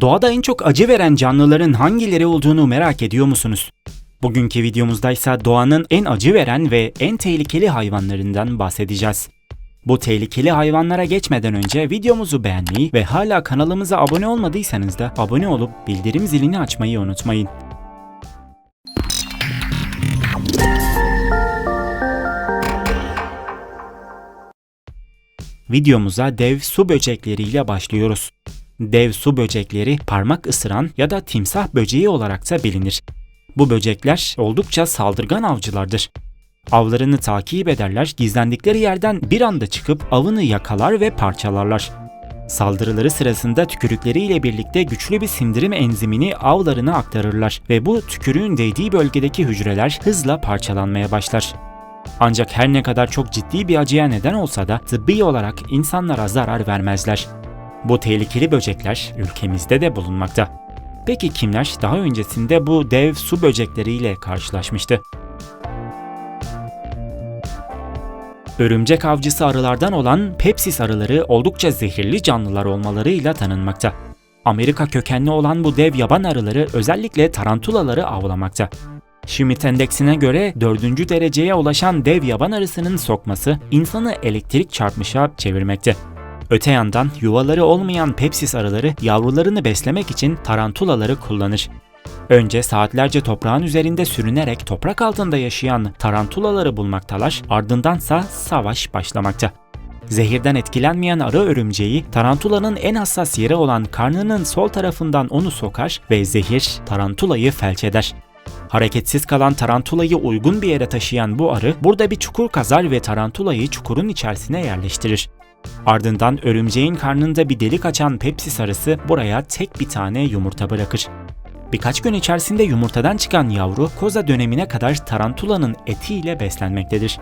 Doğada en çok acı veren canlıların hangileri olduğunu merak ediyor musunuz? Bugünkü videomuzda ise doğanın en acı veren ve en tehlikeli hayvanlarından bahsedeceğiz. Bu tehlikeli hayvanlara geçmeden önce videomuzu beğenmeyi ve hala kanalımıza abone olmadıysanız da abone olup bildirim zilini açmayı unutmayın. Videomuza dev su böcekleriyle başlıyoruz. Dev su böcekleri parmak ısıran ya da timsah böceği olarak da bilinir. Bu böcekler oldukça saldırgan avcılardır. Avlarını takip ederler, gizlendikleri yerden bir anda çıkıp avını yakalar ve parçalarlar. Saldırıları sırasında tükürükleriyle birlikte güçlü bir sindirim enzimini avlarına aktarırlar ve bu tükürüğün değdiği bölgedeki hücreler hızla parçalanmaya başlar. Ancak her ne kadar çok ciddi bir acıya neden olsa da tıbbi olarak insanlara zarar vermezler. Bu tehlikeli böcekler ülkemizde de bulunmakta. Peki kimler daha öncesinde bu dev su böcekleriyle karşılaşmıştı? Örümcek avcısı arılardan olan Pepsis arıları oldukça zehirli canlılar olmalarıyla tanınmakta. Amerika kökenli olan bu dev yaban arıları özellikle tarantulaları avlamakta. Schmidt endeksine göre 4. dereceye ulaşan dev yaban arısının sokması insanı elektrik çarpmışa çevirmekte. Öte yandan yuvaları olmayan Pepsis arıları yavrularını beslemek için tarantulaları kullanır. Önce saatlerce toprağın üzerinde sürünerek toprak altında yaşayan tarantulaları bulmaktalar, ardındansa savaş başlamakta. Zehirden etkilenmeyen arı örümceği tarantulanın en hassas yeri olan karnının sol tarafından onu sokar ve zehir tarantulayı felç eder. Hareketsiz kalan tarantulayı uygun bir yere taşıyan bu arı burada bir çukur kazar ve tarantulayı çukurun içerisine yerleştirir. Ardından örümceğin karnında bir delik açan Pepsis arısı buraya tek bir tane yumurta bırakır. Birkaç gün içerisinde yumurtadan çıkan yavru koza dönemine kadar tarantulanın etiyle beslenmektedir.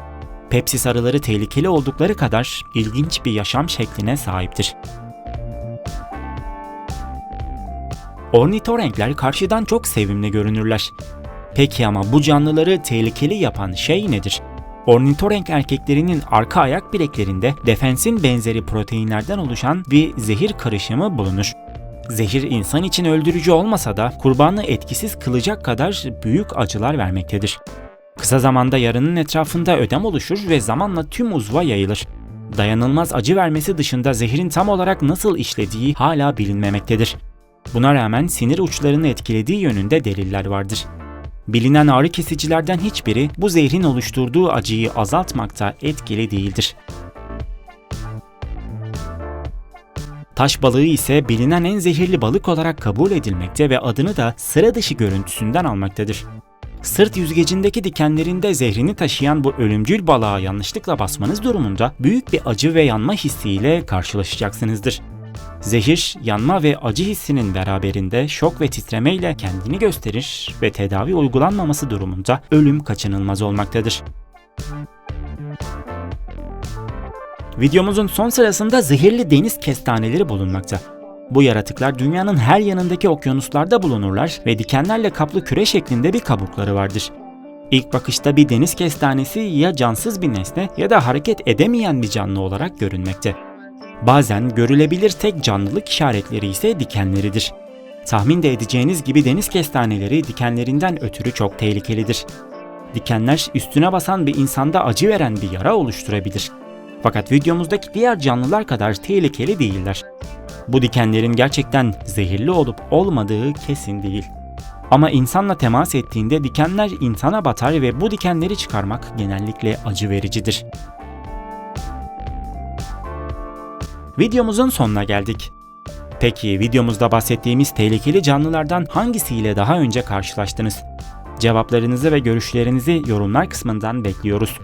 Pepsis arıları tehlikeli oldukları kadar ilginç bir yaşam şekline sahiptir. Ornitorenkler karşıdan çok sevimli görünürler. Peki ama bu canlıları tehlikeli yapan şey nedir? Ornitorenk erkeklerinin arka ayak bileklerinde defensin benzeri proteinlerden oluşan bir zehir karışımı bulunur. Zehir insan için öldürücü olmasa da kurbanı etkisiz kılacak kadar büyük acılar vermektedir. Kısa zamanda yarının etrafında ödem oluşur ve zamanla tüm uzva yayılır. Dayanılmaz acı vermesi dışında zehrin tam olarak nasıl işlediği hala bilinmemektedir. Buna rağmen sinir uçlarını etkilediği yönünde deliller vardır. Bilinen ağrı kesicilerden hiçbiri bu zehrin oluşturduğu acıyı azaltmakta etkili değildir. Taş balığı ise bilinen en zehirli balık olarak kabul edilmekte ve adını da sıra dışı görüntüsünden almaktadır. Sırt yüzgecindeki dikenlerinde zehrini taşıyan bu ölümcül balığa yanlışlıkla basmanız durumunda büyük bir acı ve yanma hissiyle karşılaşacaksınızdır. Zehir, yanma ve acı hissinin beraberinde şok ve titremeyle kendini gösterir ve tedavi uygulanmaması durumunda ölüm kaçınılmaz olmaktadır. Videomuzun son sırasında zehirli deniz kestaneleri bulunmakta. Bu yaratıklar dünyanın her yanındaki okyanuslarda bulunurlar ve dikenlerle kaplı küre şeklinde bir kabukları vardır. İlk bakışta bir deniz kestanesi ya cansız bir nesne ya da hareket edemeyen bir canlı olarak görünmekte. Bazen görülebilir tek canlılık işaretleri ise dikenleridir. Tahmin de edeceğiniz gibi deniz kestaneleri dikenlerinden ötürü çok tehlikelidir. Dikenler üstüne basan bir insanda acı veren bir yara oluşturabilir. Fakat videomuzdaki diğer canlılar kadar tehlikeli değiller. Bu dikenlerin gerçekten zehirli olup olmadığı kesin değil. Ama insanla temas ettiğinde dikenler insana batar ve bu dikenleri çıkarmak genellikle acı vericidir. Videomuzun sonuna geldik. Peki videomuzda bahsettiğimiz tehlikeli canlılardan hangisiyle daha önce karşılaştınız? Cevaplarınızı ve görüşlerinizi yorumlar kısmından bekliyoruz.